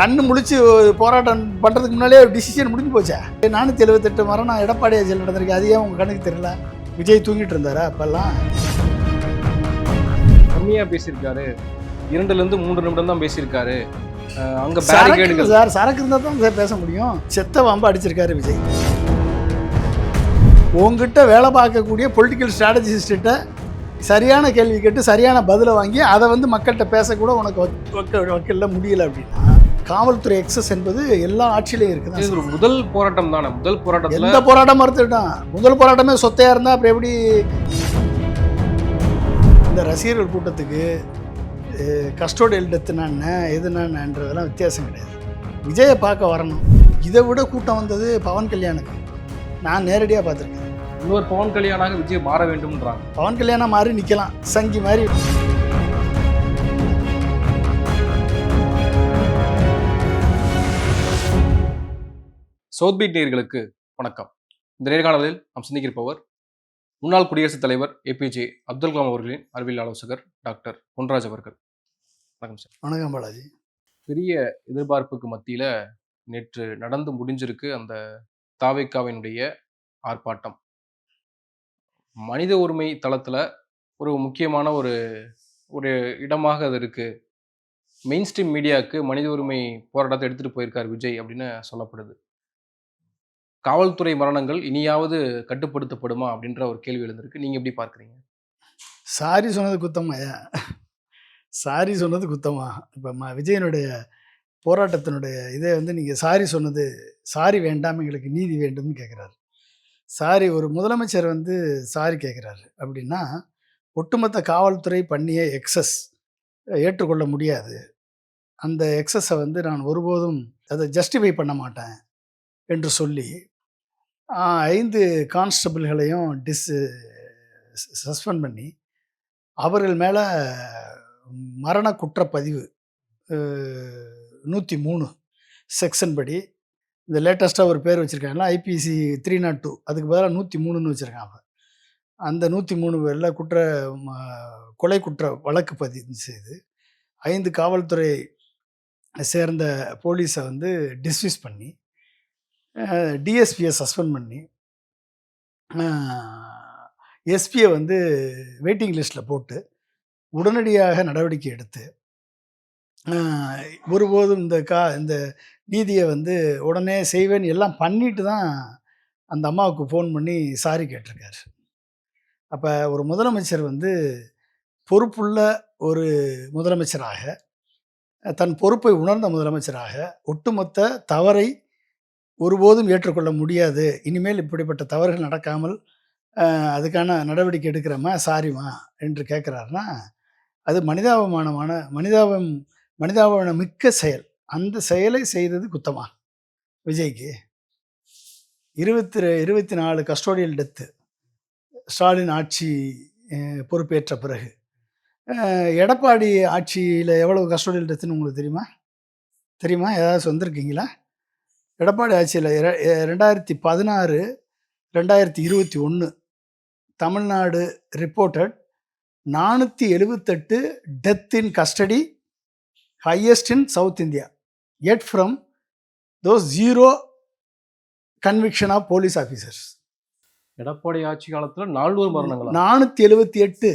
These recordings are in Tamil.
கண்ணு முழிச்சு போராட்டம் பண்ணுறதுக்கு முன்னாலே ஒரு டிசிஷன் முடிஞ்சு போச்சே. நானூற்றி எழுபத்தெட்டு மரணம் எடப்பாடி ஆட்சியில் நடந்திருக்கு அது ஏன் உங்கள் கணக்கு தெரியல. விஜய் தூங்கிட்டு இருந்தாரா அப்பெல்லாம்? கம்மியா பேசியிருக்காரு. இரண்டுல இருந்து மூன்று நிமிடம் தான் பேசியிருக்காரு. அங்க இருக்கு சார் சரக்கு இருந்தால் தான் சார் பேச முடியும். செத்த வம்பு அடிச்சிருக்காரு விஜய். உங்ககிட்ட வேலை பார்க்கக்கூடிய பொலிட்டிக்கல் ஸ்ட்ராட்டஜிஸ்ட்ட சரியான கேள்வி கேட்டு சரியான பதிலை வாங்கி அதை வந்து மக்கள்கிட்ட பேசக்கூட உனக்கு வக்க- வக்க வக்கல்ல முடியல அப்படின்னா காவல்துறை எக்ஸஸ் என்பது எல்லா ஆட்சியிலையும் இருக்குது இது ஒரு முதல் போராட்டம் தானே? முதல் போராட்டத்துல எந்த போராட்டம் மறுத்துட்டான். முதல் போராட்டமே சொத்தையா இருந்தா அப்புறம் எப்படி? இந்த ரசிகர்கள் கூட்டத்துக்கு கஸ்டோடியல் டெத்துனா என்ன எதுனான்றதெல்லாம் வித்தியாசம் கிடையாது. விஜயை பார்க்க வரணும். இதை விட கூட்டம் வந்தது பவன் கல்யாணுக்கு. நான் நேரடியாக பார்த்துருக்கேன். இன்னொரு பவன் கல்யாணாக விஜய் மாற வேண்டும்ன்றாங்க. பவன் கல்யாணம் மாதிரி நிற்கலாம் சங்கி மாதிரி சவுத் பீட் நேயர்களுக்கு வணக்கம். இந்த நேர்காணலில் நாம் சந்திக்கிருப்பவர் முன்னாள் குடியரசுத் தலைவர் ஏபிஜே அப்துல் கலாம் அவர்களின் அறிவியல் ஆலோசகர் டாக்டர் பொன்ராஜ் அவர்கள். வணக்கம் சார். வணக்கம் பாலாஜி. பெரிய எதிர்பார்ப்புக்கு மத்தியில நேற்று நடந்து முடிஞ்சிருக்கு அந்த தாவேக்காவினுடைய ஆர்ப்பாட்டம். மனித உரிமை தளத்துல ஒரு முக்கியமான ஒரு ஒரு இடமாக அது இருக்கு. மெயின் ஸ்ட்ரீம் மீடியாவுக்கு மனித உரிமை போராட்டத்தை எடுத்துட்டு போயிருக்கார் விஜய் அப்படின்னு சொல்லப்படுது. காவல்துறை மரணங்கள் இனியாவது கட்டுப்படுத்தப்படுமா அப்படின்ற ஒரு கேள்வி எழுந்திருக்கு. நீங்க எப்படி பார்க்குறீங்க? சாரி சொன்னது குத்தமாயா சாரி சொன்னது குத்தமா? இப்போ ம விஜயனுடைய போராட்டத்தினுடைய இதை வந்து நீங்கள் சாரி சொன்னது சாரி வேண்டாம் எங்களுக்கு நீதி வேண்டும்னு கேட்குறாரு. சாரி ஒரு முதலமைச்சர் வந்து சாரி கேட்குறாரு அப்படின்னா ஒட்டுமொத்த காவல்துறை பண்ணிய எக்ஸஸ் ஏற்றுக்கொள்ள முடியாது. அந்த எக்ஸஸை வந்து நான் ஒருபோதும் அதை ஜஸ்டிஃபை பண்ண மாட்டேன் என்று சொல்லி ஐந்து கான்ஸ்டபிள்களையும் டிஸ் சஸ்பெண்ட் பண்ணி அவர்கள் மேலே மரண குற்றப்பதிவு நூற்றி மூணு செக்ஷன் படி. இந்த லேட்டஸ்ட்டாக ஒரு பேர் வச்சுருக்காங்கன்னா ஐபிசி த்ரீ நாட் டூ அதுக்கு பதிலாக நூற்றி மூணுன்னு வச்சுருக்காங்க. அந்த நூற்றி மூணு பேரில் குற்ற ம- கொலை குற்ற வழக்கு பதிவு செய்து ஐந்து காவல்துறை சேர்ந்த போலீஸை வந்து டிஸ்மிஸ் பண்ணி டிஎஸ்பியை சஸ்பெண்ட் பண்ணி எஸ்பியை வந்து வெயிட்டிங் லிஸ்ட்டில் போட்டு உடனடியாக நடவடிக்கை எடுத்து ஒருபோதும் இந்த கா இந்த நீதியை வந்து உடனே செய்வேன் எல்லாம் பண்ணிட்டு தான் அந்த அம்மாவுக்கு ஃபோன் பண்ணி சாரி கேட்டிருக்காரு. அப்போ ஒரு முதலமைச்சர் வந்து பொறுப்புள்ள ஒரு முதலமைச்சராக தன் பொறுப்பை உணர்ந்த முதலமைச்சராக ஒட்டுமொத்த தவறை ஒருபோதும் ஏற்றுக்கொள்ள முடியாது. இனிமேல் இப்படிப்பட்ட தவறுகள் நடக்காமல் அதுக்கான நடவடிக்கை எடுக்கிறோமா சாரிமா என்று கேட்குறாருன்னா அது மனிதாபமானமான மனிதாபம் மனிதாபமான மிக்க செயல். அந்த செயலை செய்தது குத்தமா? விஜய்க்கு. இருபத்தி இருபத்தி நாலு கஸ்டோடியல் டெத்து. ஸ்டாலின் ஆட்சி பொறுப்பேற்ற பிறகு. எடப்பாடி ஆட்சியில் எவ்வளவு கஸ்டோடியல் டெத்துன்னு உங்களுக்கு தெரியுமா? தெரியுமா? ஏதாவது வந்திருக்கீங்களா? எடப்பாடி ஆட்சியில் ரெண்டாயிரத்தி பதினாறு ரெண்டாயிரத்தி இருபத்தி ஒன்று தமிழ்நாடு ரிப்போர்ட்டட் நானூற்றி எழுபத்தெட்டு death in custody highest in south India Ed from those zero conviction of police officers Edappadi ஆட்சி காலத்துல நானூறு மரணங்களா? நானூற்றி எழுபத்தி எட்டு.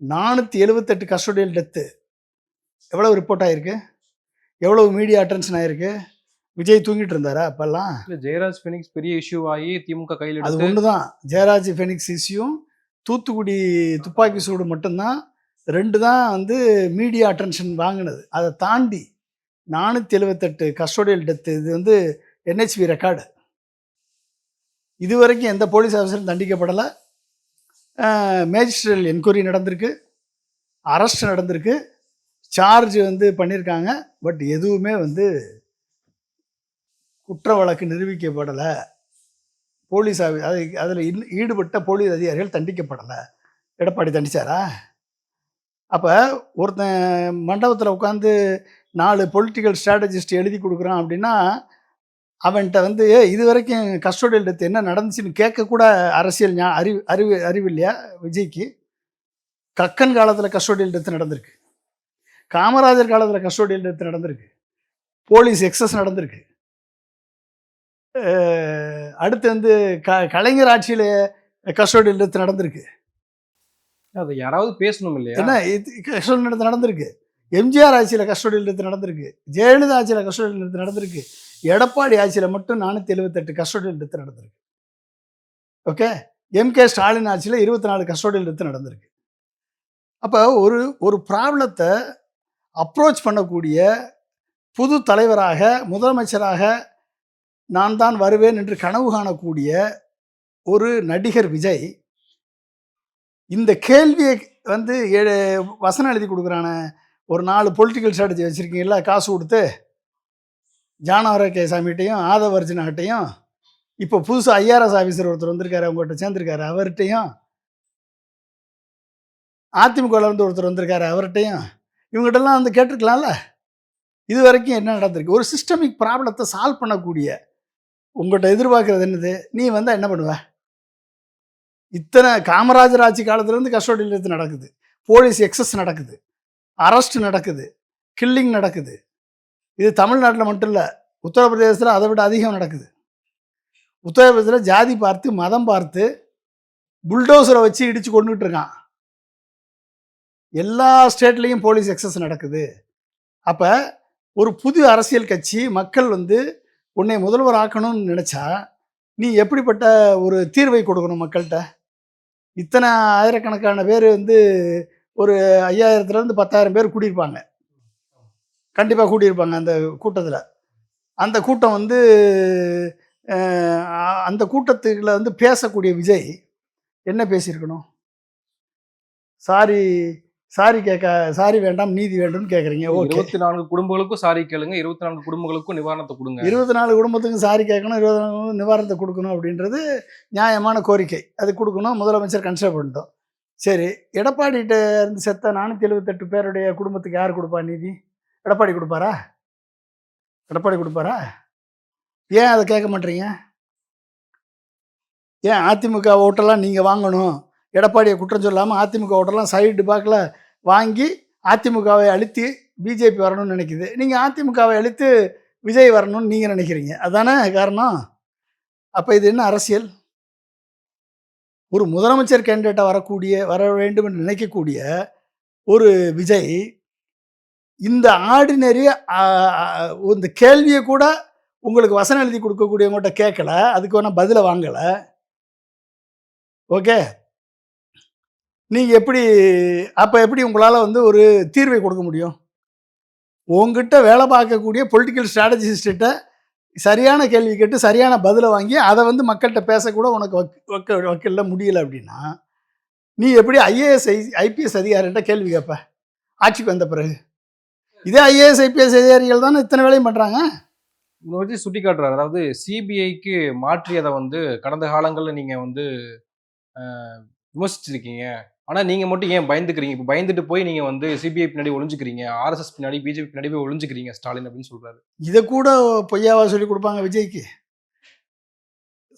நானூற்றி எழுபத்தெட்டு கஸ்டோடியல் டெத்து எவ்வளவு ரிப்போர்ட் ஆயிருக்கு? எவ்வளவு மீடியா அட்டென்ஷன் ஆயிருக்கு? விஜய் தூங்கிட்டு இருந்தாரா அப்பெல்லாம் ஜெயராஜ் பெனிக்ஸ் பெரிய இஷ்யூ ஆகி திமுக கையில் அது ஒன்று தான் ஜெயராஜ் ஃபெனிக்ஸ் இஷ்யூவும் தூத்துக்குடி துப்பாக்கி சூடு மட்டும்தான் ரெண்டு தான் வந்து மீடியா அட்டென்ஷன் வாங்கினது. அதை தாண்டி நானூற்றி எழுபத்தெட்டு கஸ்டோடியல் டெத்து இது வந்து என்ஹெச்பி ரெக்கார்டு இதுவரைக்கும் எந்த போலீஸ் ஆஃபீஸரும் தண்டிக்கப்படலை. மேஜிஸ்ட்ரேட் என்கொயரி நடந்திருக்கு. அரெஸ்ட் நடந்திருக்கு. சார்ஜ் வந்து பண்ணியிருக்காங்க பட் எதுவுமே வந்து குற்ற வழக்கு நிரூபிக்கப்படலை. போலீஸ் ஆஃபீ அது அதில் ஈடுபட்ட போலீஸ் அதிகாரிகள் தண்டிக்கப்படலை. எடப்பாடி தண்டிச்சாரா? அப்போ ஒருத்தன் மண்டபத்தில் உட்காந்து நாலு பொலிட்டிக்கல் ஸ்ட்ராட்டஜிஸ்ட் எழுதி கொடுக்குறான் அப்படின்னா அவன்கிட்ட வந்து இது வரைக்கும் கஸ்டோடியல் டெத் என்ன நடந்துச்சுன்னு கேட்கக்கூட அரசியல் ஞா அறிவு அறிவு அறிவு இல்லையா விஜய்க்கு? கக்கன் காலத்தில் கஸ்டோடியல் டெத் நடந்திருக்கு. காமராஜர் காலத்தில் கஸ்டோடியல் டெத் நடந்திருக்கு. போலீஸ் எக்ஸஸ் நடந்திருக்கு. அடுத்து வந்து க கலைஞர் ஆட்சியில் கஸ்டோடி எடுத்து நடந்திருக்கு. அதை யாராவது பேசணும் இல்லையா? என்ன கஸ்டோடி எடுத்து நடந்திருக்கு. எம்ஜிஆர் ஆட்சியில் கஸ்டோடி எடுத்து நடந்திருக்கு. ஜெயலலிதா ஆட்சியில் கஸ்டோடி எடுத்து நடந்திருக்கு. எடப்பாடி ஆட்சியில் மட்டும் நானூற்றி எழுபத்தெட்டு கஸ்டோடி எடுத்து நடந்திருக்கு. ஓகே? எம்கே ஸ்டாலின் ஆட்சியில் இருபத்தி நாலு கஸ்டோடி எடுத்து நடந்திருக்கு. அப்போ ஒரு ஒரு ப்ராப்ளத்தை அப்ரோச் பண்ணக்கூடிய புது தலைவராக முதலமைச்சராக நான் தான் வருவேன் என்று கனவு காணக்கூடிய ஒரு நடிகர் விஜய் இந்த கேள்வியை வந்து ஏ- வசனம் எழுதி கொடுக்குறான. ஒரு நாலு பொலிட்டிக்கல் ஸ்ட்ராட்டஜி வச்சுருக்கீங்களா காசு கொடுத்து ஜானவர சாமிகிட்டையும் ஆதவர்ஜனாகிட்டையும் இப்போ புதுசாக ஐஆர்எஸ் ஆஃபீஸர் ஒருத்தர் வந்திருக்காரு அவங்ககிட்ட சேர்ந்துருக்காரு அவர்கிட்டையும் அதிமுகவில் இருந்து ஒருத்தர் வந்திருக்காரு அவர்கிட்டையும். இவங்ககிட்டலாம் வந்து கேட்டிருக்கலாம்ல. இது வரைக்கும் என்ன நடந்திருக்கு? ஒரு சிஸ்டமிக் ப்ராப்ளத்தை சால்வ் பண்ணக்கூடிய உங்கள்கிட்ட எதிர்பார்க்கறது என்னது? நீ வந்தால் என்ன பண்ணுவ? இத்தனை காமராஜர் ஆட்சி காலத்துலேருந்து கஸ்டோடியில் எடுத்து நடக்குது. போலீஸ் எக்ஸஸ் நடக்குது. அரெஸ்ட் நடக்குது. கில்லிங் நடக்குது. இது தமிழ்நாட்டில் மட்டும் இல்லை உத்தரப்பிரதேசத்தில் அதை விட அதிகம் நடக்குது. உத்தரப்பிரதேசத்தில் ஜாதி பார்த்து மதம் பார்த்து புல்டோசரை வச்சு இடித்து கொண்டுகிட்டு இருக்கான். எல்லா ஸ்டேட்லேயும் போலீஸ் எக்ஸஸ் நடக்குது. அப்போ ஒரு புது அரசியல் கட்சி மக்கள் வந்து உன்னை முதல்வர் ஆக்கணும்னு நினச்சா நீ எப்படிப்பட்ட ஒரு தீர்வை கொடுக்கணும் மக்கள்கிட்ட? இத்தனை ஆயிரக்கணக்கான பேர் வந்து ஒரு ஐயாயிரத்துலேருந்து பத்தாயிரம் பேர் கூட்டியிருப்பாங்க கண்டிப்பாக கூட்டியிருப்பாங்க அந்த கூட்டத்தில். அந்த கூட்டம் வந்து அந்த கூட்டத்துக்குள்ள வந்து பேசக்கூடிய விஜய் என்ன பேசியிருக்கணும்? சாரி சாரி கேட்க சாரி வேண்டாம் நீதி வேண்டும்னு கேட்குறீங்க. ஓகே இருபத்தி நான்கு குடும்பங்களுக்கும் சாரி கேளுங்க. இருபத்தி நான்கு குடும்பங்களுக்கும் நிவாரணத்தை கொடுங்க. இருபத்தி நாலு குடும்பத்துக்கும் சாரி கேட்கணும் இருபத்தி நாலு நிவாரணத்தை கொடுக்கணும் அப்படின்றது நியாயமான கோரிக்கை. அது கொடுக்கணும். முதலமைச்சர் கன்சிடர் பண்ணிட்டோம். சரி எடப்பாடிகிட்ட இருந்து செத்த நானூற்றி எழுபத்தெட்டு பேருடைய குடும்பத்துக்கு யார் கொடுப்பா நீதி? எடப்பாடி கொடுப்பாரா? எடப்பாடி கொடுப்பாரா? ஏன் அதை கேட்க மாட்டீங்க? ஏன் அதிமுக ஓட்டெல்லாம் நீங்கள் வாங்கணும்? எடப்பாடியை குற்றம் சொல்லாமல் அதிமுக ஓட்டெல்லாம் சைடு பாக்கில் வாங்கி அதிமுகவை அழித்து பிஜேபி வரணும்னு நினைக்குது. நீங்கள் அதிமுகவை அழித்து விஜய் வரணும்னு நீங்கள் நினைக்கிறீங்க. அதானே காரணம்? அப்போ இது என்ன அரசியல்? ஒரு முதலமைச்சர் கேண்டிடேட்டாக வரக்கூடிய வர வேண்டும் என்று நினைக்கக்கூடிய ஒரு விஜய் இந்த ஆர்டினரி இந்த கேள்வியை கூட உங்களுக்கு வசனம் எழுதி கொடுக்கக்கூடியவங்கள்ட்ட கேட்கல. அதுக்கு வேணால் பதிலை வாங்கலை. ஓகே? நீங்கள் எப்படி அப்போ எப்படி உங்களால் வந்து ஒரு தீர்வை கொடுக்க முடியும்? உங்ககிட்ட வேலை பார்க்கக்கூடிய பொலிட்டிக்கல் ஸ்ட்ராட்டஜிஸ்ட்ட சரியான கேள்வி கேட்டு சரியான பதிலை வாங்கி அதை வந்து மக்கள்கிட்ட பேசக்கூட உனக்கு வக்க வக்கல்ல முடியல அப்படின்னா நீ எப்படி ஐஏஎஸ் ஐ ஐபிஎஸ் அதிகாரிகிட்ட கேள்வி கேட்ப? ஆட்சிக்கு வந்த பிறகு. இதே ஐஏஎஸ் ஐபிஎஸ் அதிகாரிகள் தானே இத்தனை வேலையும் பண்ணுறாங்க உங்களை வச்சு சுட்டி காட்டுறாரு அதாவது சிபிஐக்கு மாற்றியதை வந்து கடந்த காலங்களில் நீங்கள் வந்து விமர்சிச்சிருக்கீங்க. ஆனால் நீங்கள் மட்டும் ஏன் பயந்துக்கிறீங்க? இப்போ பயந்துட்டு போய் நீங்கள் வந்து சிபிஐ பின்னாடி ஒழிஞ்சுக்கிறீங்க ஆர்எஸ்எஸ் பின்னாடி பிஜேபி பின்னாடி போய் ஒழிஞ்சுக்கிறீங்க ஸ்டாலின் அப்படின்னு சொல்கிறாரு இதை கூட பொய்யாவா சொல்லி கொடுப்பாங்க விஜய்க்கு?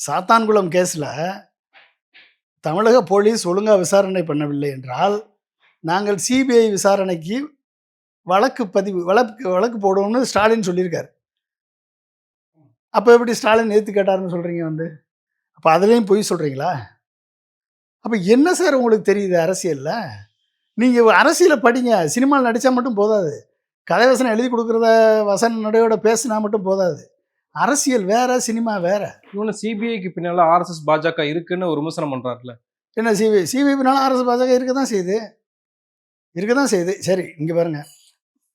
சாத்தான்குளம் கேஸில் தமிழக போலீஸ் ஒழுங்காக விசாரணை பண்ணவில்லை என்றால் நாங்கள் சிபிஐ விசாரணைக்கு வழக்கு பதிவு வழக்கு வழக்கு போடுவோம்னு ஸ்டாலின் சொல்லியிருக்காரு. அப்போ எப்படி ஸ்டாலின் ஏற்று கேட்டாருன்னு சொல்கிறீங்க வந்து? அப்போ அதுலேயும் பொய் சொல்கிறீங்களா அப்போ என்ன சார் உங்களுக்கு தெரியுது அரசியலில்? நீங்கள் அரசியலை படிங்க. சினிமாவில் நடித்தா மட்டும் போதாது. கதை வசனம் எழுதி கொடுக்குறத வசன நடையோட பேசினா மட்டும் போதாது. அரசியல் வேற சினிமா வேற. இன்னொன்று சிபிஐக்கு பின்னால ஆர்எஸ்எஸ் பாஜக இருக்குன்னு ஒரு விமர்சனம் பண்றாருல என்ன சிபிஐ சிபிஐனாலும் அரசு பாஜக இருக்க தான் செய்யுது. இருக்க தான் செய்யுது. சரி இங்கே பாருங்க.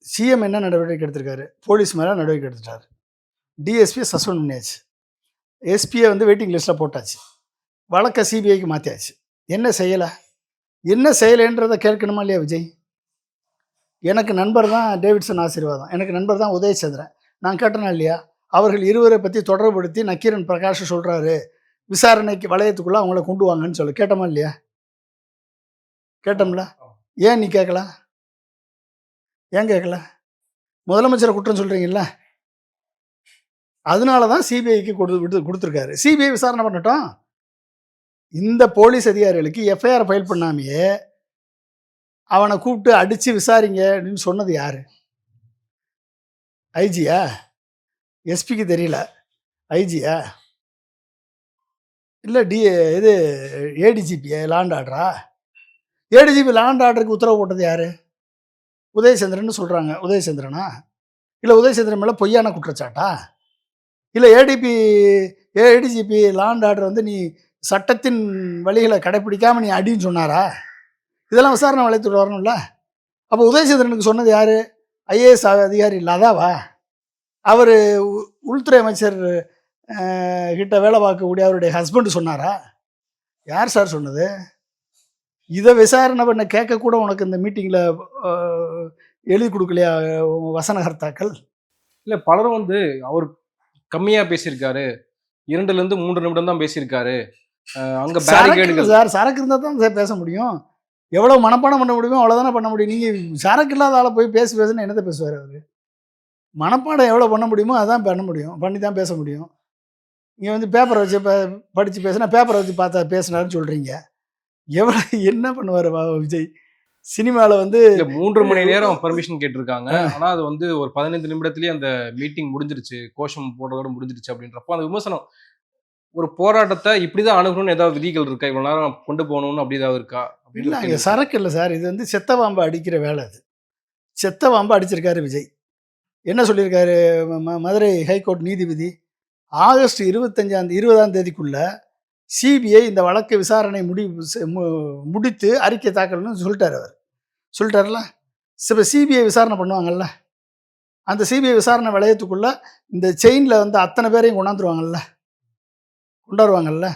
சிஎம் என்ன நடவடிக்கை எடுத்திருக்காரு? போலீஸ் மேலே நடவடிக்கை எடுத்துட்டாரு. டிஎஸ்பியை சஸ்பெண்ட் பண்ணியாச்சு. எஸ்பியை வந்து வெயிட்டிங் லிஸ்ட்டில் போட்டாச்சு. வழக்கை சிபிஐக்கு மாற்றியாச்சு என்ன செய்யலை? என்ன செய்யலைன்றதை கேட்கணுமா இல்லையா விஜய்? எனக்கு நண்பர் தான் டேவிட்சன் ஆசீர்வாதம். எனக்கு நண்பர் தான் உதயசந்திரன் நான் கேட்டேனா இல்லையா? அவர்கள் இருவரை பற்றி தொடர்புபடுத்தி நக்கீரன் பிரகாஷ் சொல்கிறாரு விசாரணைக்கு வளையத்துக்குள்ளே அவங்கள கொண்டு வாங்கன்னு சொல்லி. கேட்டோமா இல்லையா? கேட்டோம்ல. ஏன் நீ கேட்கல? ஏன் கேட்கல? முதலமைச்சரை குற்றம் சொல்கிறீங்கல்ல அதனால தான் சிபிஐக்கு கொடு விடு கொடுத்துருக்காரு. சிபிஐ விசாரணை பண்ணட்டும். இந்த போலீஸ் அதிகாரிகளுக்கு எஃப்ஐஆர் ஃபைல் பண்ணாமையே அவனை கூப்பிட்டு அடித்து விசாரிங்க அப்படின்னு சொன்னது யார்? ஐஜியா எஸ்பிக்கு தெரியல. ஐஜியா இல்லை டி இது ஏடிஜிபியா லாண்ட் ஆர்டரா ஏடிஜிபி லாண்ட் ஆர்டருக்கு உத்தரவு போட்டது யார்? உதயசந்திரன் சொல்கிறாங்க உதயசந்திரனா? இல்லை உதயசந்திரன் மேலே பொய்யான குற்றச்சாட்டா? இல்லை ஏடிபி ஏடிஜிபி லாண்ட் ஆர்டர் வந்து நீ சட்டத்தின் வழிகளை கடைப்பிடிக்காமல் நீ அடின்னு சொன்னாரா? இதெல்லாம் விசாரணை வளைத்துட்டு வரணும்ல. அப்போ உதயசந்திரனுக்கு சொன்னது யார்? ஐஏஎஸ் அதிகாரி இல்லாதாவா? அவர் உள்துறை அமைச்சர் கிட்ட வேலை பார்க்கக்கூடிய அவருடைய ஹஸ்பண்ட் சொன்னாரா? யார் சார் சொன்னது? இதை விசாரணை பண்ண கேட்கக்கூட உனக்கு இந்த மீட்டிங்கில் எழுதி கொடுக்கலையா வசனகர்த்தாக்கள்? இல்லை பலரும் வந்து அவர் கம்மியாக பேசியிருக்காரு. இரண்டுலேருந்து மூன்று நிமிடம் தான் பேசியிருக்காரு. அங்க பேரிகேடுகள் சார் சரக்கு இருந்தால் தான் சார் பேச முடியும். எவ்வளோ மனப்பாடம் பண்ண முடியுமோ அவ்வளோதானே பண்ண முடியும். நீங்கள் சரக்கு இல்லாத ஆளை போய் பேசி பேசுன்னு என்னத்தை பேசுவார் அவர்? மனப்பாடம் எவ்வளோ பண்ண முடியுமோ அதான் பண்ண முடியும். பண்ணி தான் பேச முடியும். நீங்கள் வந்து பேப்பரை வச்சு ப படித்து பேசுனா பேப்பரை வச்சு பார்த்தா பேசினாருன்னு சொல்கிறீங்க எவ்வளோ என்ன பண்ணுவார் விஜய்? சினிமாவில் வந்து மூன்று மணி நேரம் பர்மிஷன் கேட்டிருக்காங்க. ஆனா அது வந்து ஒரு பதினைந்து நிமிடத்திலேயே அந்த மீட்டிங் முடிஞ்சிருச்சு. கோஷம் போடுறதோட முடிஞ்சிருச்சு அப்படின்றப்போ அந்த விமர்சனம் ஒரு போராட்டத்தை இப்படிதான் அணுகணும்னு ஏதாவது விதிகள் இருக்கா? இவ்வளவு நேரம் கொண்டு போகணும்னு அப்படி ஏதாவது இருக்கா? அப்படின்னு இல்லை அங்கே கேள்வி. சரக்கு இல்லை சார். இது வந்து செத்த பாம்பை அடிக்கிற வேலை அது. செத்த பாம்பை அடிச்சிருக்காரு விஜய். என்ன சொல்லியிருக்காரு? மதுரை ஹைகோர்ட் நீதிபதி ஆகஸ்ட் இருபத்தஞ்சாம் இருபதாம் தேதிக்குள்ள சிபிஐ இந்த வழக்கு விசாரணை முடி முடித்து அறிக்கை தாக்கல்னு சொல்லிட்டார் அவர். சொல்லிட்டார்ல இப்போ சிபிஐ விசாரணை பண்ணுவாங்கல்ல? அந்த சிபிஐ விசாரணை வளையத்துக்குள்ள இந்த செயினில் வந்து அத்தனை பேரையும் கொண்டாந்துருவாங்கல்ல? கொண்டாடுவாங்கல்ல?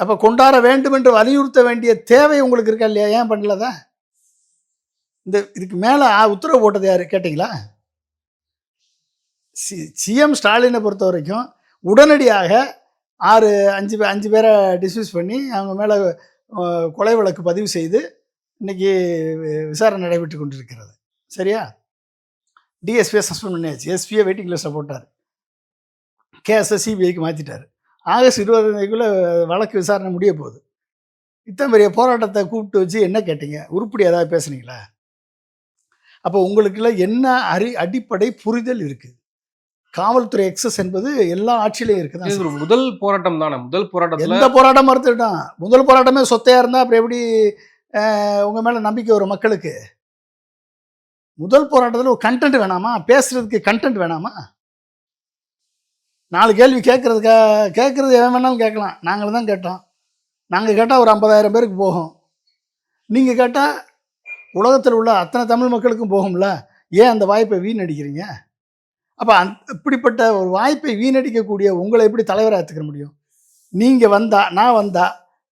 அப்போ கொண்டாட வேண்டும் என்று வலியுறுத்த வேண்டிய தேவை உங்களுக்கு இருக்கா இல்லையா? ஏன் பண்ணலதா இந்த இதுக்கு மேலே உத்தரவு போட்டது யார் கேட்டிங்களா? சி சிஎம் ஸ்டாலினை பொறுத்த வரைக்கும் உடனடியாக ஆறு அஞ்சு அஞ்சு பேரை டிஸ்மிஸ் பண்ணி அவங்க மேலே கொலை வழக்கு பதிவு செய்து இன்னைக்கு விசாரணை நடைபெற்று கொண்டிருக்கிறது. சரியா? டிஎஸ்பியை சஸ்பெண்ட் பண்ணியாச்சு. எஸ்பியை வெயிட்டிங் லிஸ்ட்டில் போட்டார். கேஸை சிபிஐக்கு மாற்றிட்டார் ஆகஸ்ட் இருபதாந்தேதிக்குள்ளே வழக்கு விசாரணை முடிய போகுது. இத்தனை பெரிய போராட்டத்தை கூப்பிட்டு வச்சு என்ன கேட்டீங்க? உருப்படி ஏதாவது பேசுனீங்களா? அப்போ உங்களுக்குள்ள என்ன அறி அடிப்படை புரிதல் இருக்குது காவல்துறை எக்ஸஸ் என்பது எல்லா ஆட்சியிலையும் இருக்குது ஒரு முதல் போராட்டம் தானே? முதல் போராட்டத்துல எந்த போராட்டம் மறுத்துட்டான் முதல் போராட்டமே சொத்தையா இருந்தா அப்புறம் எப்படி அஹ், உங்க மேல நம்பிக்கை வரும் மக்களுக்கு? முதல் போராட்டத்தில் ஒரு கண்டென்ட் வேணாமா? பேசுறதுக்கு கண்டென்ட் வேணாமா? நாலு கேள்வி கேட்குறதுக்கா கேட்குறது எவன் வேணாலும் கேட்கலாம். நாங்களும் தான் கேட்டோம். நாங்கள் கேட்டால் ஒரு ஐம்பதாயிரம் பேருக்கு போகும். நீங்கள் கேட்டால் உலகத்தில் உள்ள அத்தனை தமிழ் மக்களுக்கும் போகும்ல? ஏன் அந்த வாய்ப்பை வீணடிக்கிறீங்க? அப்போ அந் இப்படிப்பட்ட ஒரு வாய்ப்பை வீணடிக்கக்கூடிய உங்களை எப்படி தலைவராக எடுத்துக்க முடியும்? நீங்கள் வந்தா நான் வந்தா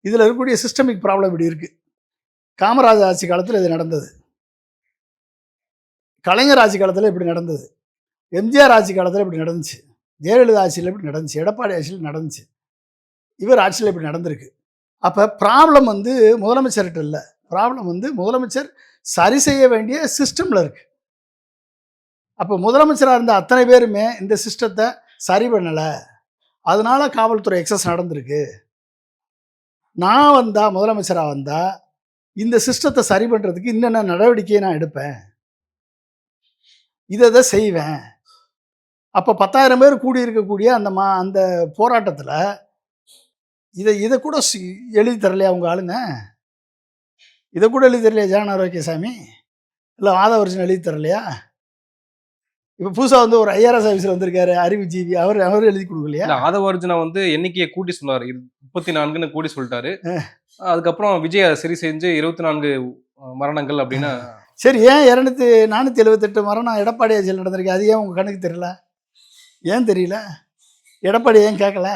இதில் இருக்கக்கூடிய சிஸ்டமிக் ப்ராப்ளம் இப்படி இருக்குது காமராஜர் ஆட்சி காலத்தில் இது நடந்தது. கலைஞர் ஆட்சி காலத்தில் இப்படி நடந்தது. எம்ஜிஆர் ஆட்சி காலத்தில் இப்படி நடந்துச்சு. ஜெயலலிதா ஆட்சியில் எப்படி நடந்துச்சு? எடப்பாடி ஆட்சியில் நடந்துச்சு. இவர் ஆட்சியில் இப்படி நடந்திருக்கு. அப்போ ப்ராப்ளம் வந்து முதலமைச்சர்கிட்ட இல்லை. ப்ராப்ளம் வந்து முதலமைச்சர் சரி செய்ய வேண்டிய சிஸ்டமில் இருக்குது அப்போ முதலமைச்சராக இருந்த அத்தனை பேருமே இந்த சிஸ்டத்தை சரி பண்ணலை. அதனால காவல்துறை எக்ஸஸ் நடந்திருக்கு. நான் வந்தால் முதலமைச்சராக வந்தால் இந்த சிஸ்டத்தை சரி பண்ணுறதுக்கு என்னென்ன நடவடிக்கையை நான் எடுப்பேன்? இதை இதை செய்வேன். அப்போ பத்தாயிரம் பேர் கூடி இருக்கக்கூடிய அந்த மா அந்த போராட்டத்தில் இதை இதை கூட எழுதி தரலையா உங்க ஆளுங்க? இதை கூட எழுதி தரலையா ஜான ஆரோக்கியசாமி? இல்லை ஆதவர்ஜன் எழுதி தரலையா? இப்போ புதுசாக வந்து ஒரு ஐஆர்எஸ் ஆஃபீஸில் வந்திருக்காரு அறிவுஜீவி அவர் அவர் எழுதி கொடுக்கலையா? ஆதவர்ஜுனா வந்து எண்ணிக்கையை கூட்டி சொன்னாரு. முப்பத்தி நான்குன்னு கூட்டி சொல்லிட்டாரு. அதுக்கப்புறம் விஜய் சரி செஞ்சு இருபத்தி நான்கு மரணங்கள் அப்படின்னு சரி ஏன் இரநூத்தி நானூற்றி எழுபத்தெட்டு மரணம் எடப்பாடி ஆட்சியில் நடந்திருக்கு? அது ஏன் உங்கள் கணக்கு தெரியல? ஏன் தெரியல? எடப்பாடி ஏன் கேட்கல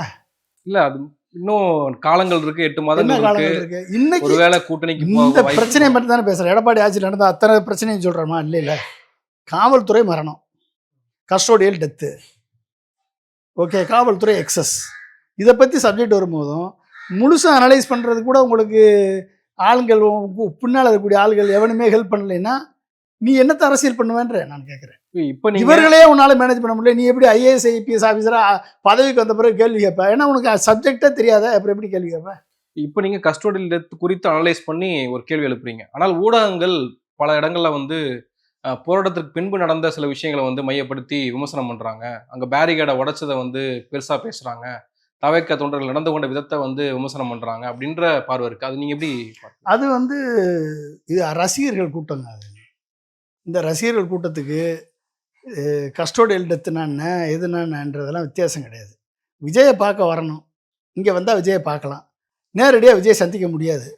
இல்ல அது இன்னும் காலங்கள் இருக்கு எட்டு இருக்கு. காலங்கள் இருக்கு? இன்னைக்கு ஒருவேளை கூட்டணிக்கு இந்த பிரச்சனையை. மட்டும் தானே பேசுகிறேன் எடப்பாடி ஆட்சியில் நடந்த அத்தனை பிரச்சனையும் சொல்கிறோமா இல்லை இல்லை. காவல்துறை மரணம். Custodial death. ஓகே காவல்துறை எக்ஸஸ். இதை பற்றி சப்ஜெக்ட் வரும்போதும் முழுசாக அனலைஸ் பண்ணுறது கூட உங்களுக்கு ஆளுங்கள் பின்னால் இருக்கக்கூடிய ஆளுகள் எவனுமே ஹெல்ப் பண்ணலைன்னா நீ என்னத்தை அரசியல் பண்ணுவேன்ற நான் கேட்குறேன் இப்ப இவர்களே உன்னால மேனேஜ் பண்ண முடியல. நீ எப்படி ஐஏஎஸ் ஐபிஎஸ் ஆஃபீஸரா பதவிக்கு வந்த பிறகு கேள்வி கேட்ப? ஏன்னா உனக்கு சப்ஜெக்டே தெரியாத? அப்புறம் எப்படி கேள்வி கேட்ப? இப்ப நீங்க கஸ்டோடியல் டெத் குறித்து அனலைஸ் பண்ணி ஒரு கேள்வி எழுப்புறீங்க. ஆனால் ஊடகங்கள் பல இடங்கள்ல வந்து போராட்டத்திற்கு பின்பு நடந்த சில விஷயங்களை வந்து மையப்படுத்தி விமர்சனம் பண்றாங்க. அங்க பேரிகேடை உடைச்சதை வந்து பெருசா பேசுறாங்க. தவைக்க தொண்டர்கள் நடந்து கொண்ட விதத்தை வந்து விமர்சனம் பண்றாங்க அப்படின்ற பார்வை இருக்கு. அது நீங்க எப்படி? அது வந்து இது ரசிகர்கள் கூட்டங்க அது. இந்த ரசிகர்கள் கூட்டத்துக்கு கஸ்டோடியல் டெத்துனா என்ன எதுனான்றதெல்லாம் வித்தியாசம் கிடையாது. விஜயை பார்க்க வரணும். இங்கே வந்தால் விஜயை பார்க்கலாம். நேரடியாக விஜயை சந்திக்க முடியாது.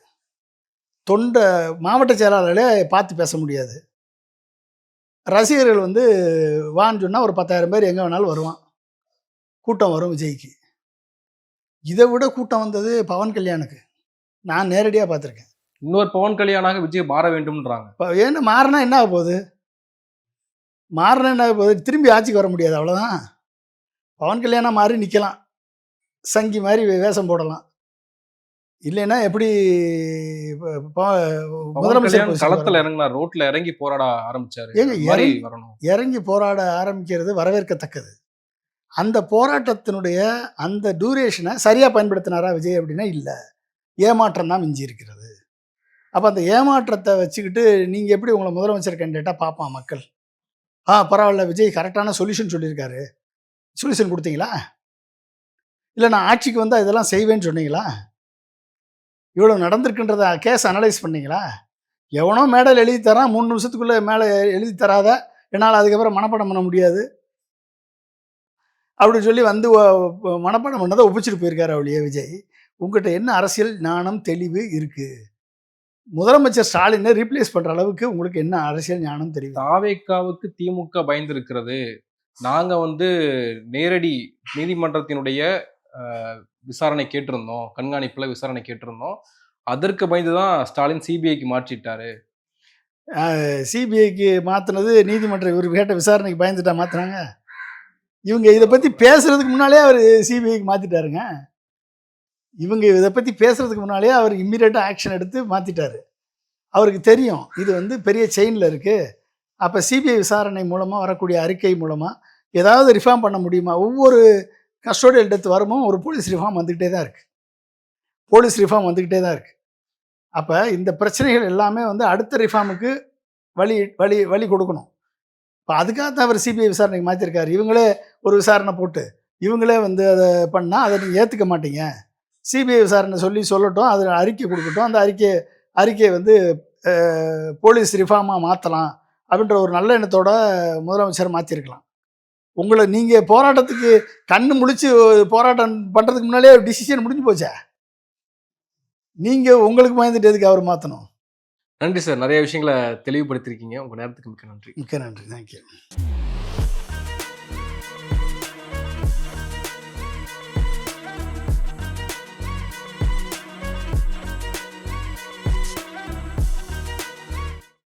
தொண்டை மாவட்ட செயலாளர்களே பார்த்து பேச முடியாது. ரசிகர்கள் வந்து வான்னு சொன்னால் ஒரு பத்தாயிரம் பேர் எங்கே வேணாலும் வருவான். கூட்டம் வரும் விஜய்க்கு. இதை விட கூட்டம் வந்தது பவன் கல்யாணுக்கு. நான் நேரடியாக பார்த்துருக்கேன். இன்னொரு பவன் கல்யாணாக விஜய் மாற வேண்டும்ன்றாங்க. இப்போ ஏன்னா மாறினா என்ன ஆக போகுது? மாறினா என்ன ஆக போகுது திரும்பி ஆட்சிக்கு வர முடியாது அவ்வளோதான் பவன் கல்யாணம் மாறி நிற்கலாம் சங்கி மாதிரி வேஷம் போடலாம். இல்லைன்னா எப்படி முதலமைச்சர் களத்துல வரும். இறங்கினார் ரோட்ல இறங்கி போராட ஆரம்பிச்சாரு. ஏங்க, இறங்கி போராட ஆரம்பிக்கிறது வரவேற்கத்தக்கது. அந்த போராட்டத்தினுடைய அந்த டூரேஷனை சரியாக பயன்படுத்தினாரா விஜய் அப்படின்னா இல்லை. ஏமாற்றம் தான் மிஞ்சி இருக்கிறது. அப்போ அந்த ஏமாற்றத்தை வச்சுக்கிட்டு நீங்கள் எப்படி உங்களை முதலமைச்சர் கேண்டிடேட்டாக பார்ப்பான் மக்கள்? ஆ பரவாயில்ல விஜய் கரெக்டான சொல்யூஷன் சொல்லியிருக்காரு. சொல்யூஷன் கொடுத்தீங்களா? இல்லை நான் ஆட்சிக்கு வந்தால் இதெல்லாம் செய்வேன்னு சொன்னீங்களா? இவ்வளோ நடந்திருக்குன்றத கேஸ் அனலைஸ் பண்ணீங்களா? எவனோ மேடல் எழுதி தரான் மூணு நிமிஷத்துக்குள்ளே மேலே எழுதி தராத என்னால் அதுக்கப்புறம் மனப்பாடம் பண்ண முடியாது. அப்படின்னு சொல்லி வந்து மனப்பாடம் பண்ணதை ஒப்பிச்சிட்டு போயிருக்காரு அவளியே விஜய். உங்கள்கிட்ட என்ன அரசியல் ஞானம் தெளிவு இருக்குது முதலமைச்சர் ஸ்டாலினை ரீப்ளேஸ் பண்ற அளவுக்கு உங்களுக்கு என்ன அரசியல் ஞானம் தெரியுது? தாவேக்காவுக்கு திமுக பயந்து இருக்கிறது நாங்க வந்து நேரடி நீதிமன்றத்தினுடைய விசாரணை கேட்டிருந்தோம். கண்காணிப்புல விசாரணை கேட்டிருந்தோம். அதற்கு பயந்து தான் ஸ்டாலின் சிபிஐக்கு மாற்றிட்டாரு. சிபிஐக்கு மாற்றினது நீதிமன்ற இவர் கேட்ட விசாரணைக்கு பயந்துட்டா மாற்றினாங்க இவங்க இதை பற்றி பேசுறதுக்கு முன்னாலே அவர் சிபிஐக்கு மாற்றிட்டாருங்க இவங்க இதை பற்றி பேசுகிறதுக்கு முன்னாலே அவர் இம்மீடியட்டாக ஆக்ஷன் எடுத்து மாற்றிட்டாரு அவருக்கு தெரியும் இது வந்து பெரிய செயினில் இருக்குது அப்போ சிபிஐ விசாரணை மூலமாக வரக்கூடிய அறிக்கை மூலமாக ஏதாவது ரிஃபார்ம் பண்ண முடியுமா? ஒவ்வொரு கஸ்டோடியல் டெத் வரமும் ஒரு போலீஸ் ரிஃபார்ம் வந்துக்கிட்டே தான் இருக்குது போலீஸ் ரிஃபார்ம் வந்துக்கிட்டே தான் இருக்குது அப்போ இந்த பிரச்சனைகள் எல்லாமே வந்து அடுத்த ரிஃபார்முக்கு வழி வழி வழி கொடுக்கணும். இப்போ அதுக்காக தான் அவர் சிபிஐ விசாரணைக்கு மாற்றிருக்காரு இவங்களே ஒரு விசாரணை போட்டு இவங்களே வந்து அதை பண்ணால் அதை நீங்கள் ஏற்றுக்க மாட்டீங்க. சிபிஐ விசாரணை சொல்லி சொல்லட்டும் அது அறிக்கை கொடுக்கட்டும் அந்த அறிக்கை அறிக்கையை வந்து போலீஸ் ரிஃபார்மாக மாற்றலாம் அப்படின்ற ஒரு நல்ல எண்ணத்தோட முதலமைச்சர் மாற்றிருக்கலாம் உங்களை நீங்கள் போராட்டத்துக்கு கண்ணு முழிச்சு போராட்டம் பண்ணுறதுக்கு முன்னாலே டிசிஷன் முடிஞ்சு போச்சே? நீங்கள் உங்களுக்கு பயந்துட்டு எதுக்கு அவர் மாற்றணும் நன்றி சார். நிறைய விஷயங்களை தெளிவுபடுத்திருக்கீங்க உங்க நேரத்துக்கு மிக்க நன்றி. மிக்க நன்றி. தேங்க்யூ